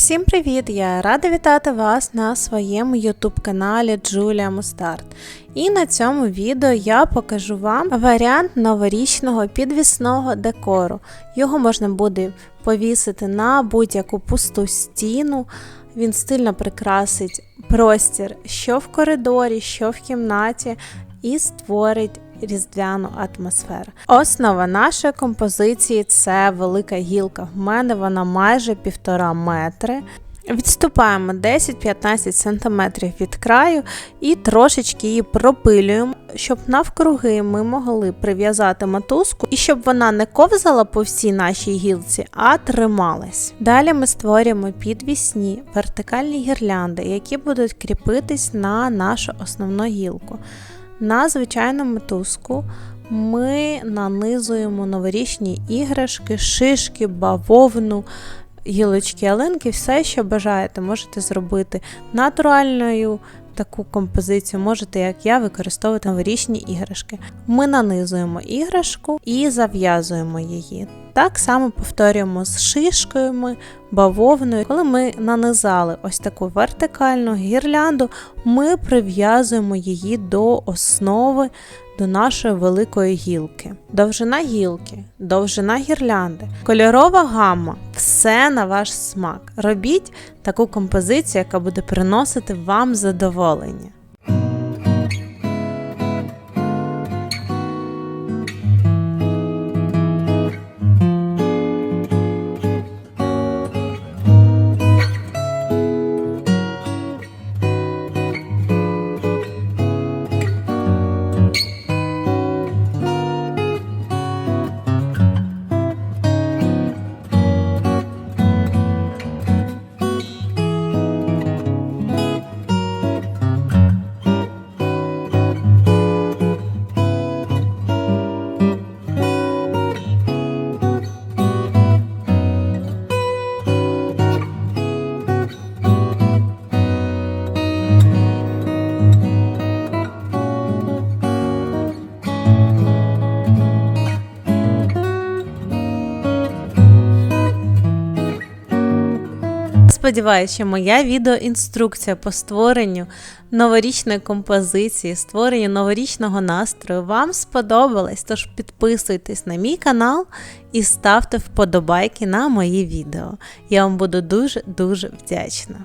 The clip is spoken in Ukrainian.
Всім привіт! Я рада вітати вас на своєму YouTube каналі Джулія Мустард. І на цьому відео я покажу вам варіант новорічного підвісного декору. Його можна буде повісити на будь-яку пусту стіну. Він стильно прикрасить простір що в коридорі, що в кімнаті, і створить різдвяну атмосферу. Основа нашої композиції це велика гілка. В мене вона майже півтора метри. Відступаємо 10-15 см від краю і трошечки її пропилюємо, щоб навкруги ми могли прив'язати мотузку і щоб вона не ковзала по всій нашій гілці, а трималась. Далі ми створюємо підвісні вертикальні гірлянди, які будуть кріпитись на нашу основну гілку. На звичайну мотузку ми нанизуємо новорічні іграшки, шишки, бавовну, гілочки ялинки, все, що бажаєте, можете зробити натуральною таку композицію, можете, як я, використовувати новорічні іграшки. Ми нанизуємо іграшку і зав'язуємо її. Так само повторюємо з шишками, бавовною. Коли ми нанизали ось таку вертикальну гірлянду, ми прив'язуємо її до основи, до нашої великої гілки. Довжина гілки, довжина гірлянди, кольорова гамма все на ваш смак. Робіть таку композицію, яка буде приносити вам задоволення. Сподіваюся, що моя відеоінструкція по створенню новорічної композиції, створенню новорічного настрою вам сподобалась. Тож підписуйтесь на мій канал і ставте вподобайки на мої відео. Я вам буду дуже-дуже вдячна.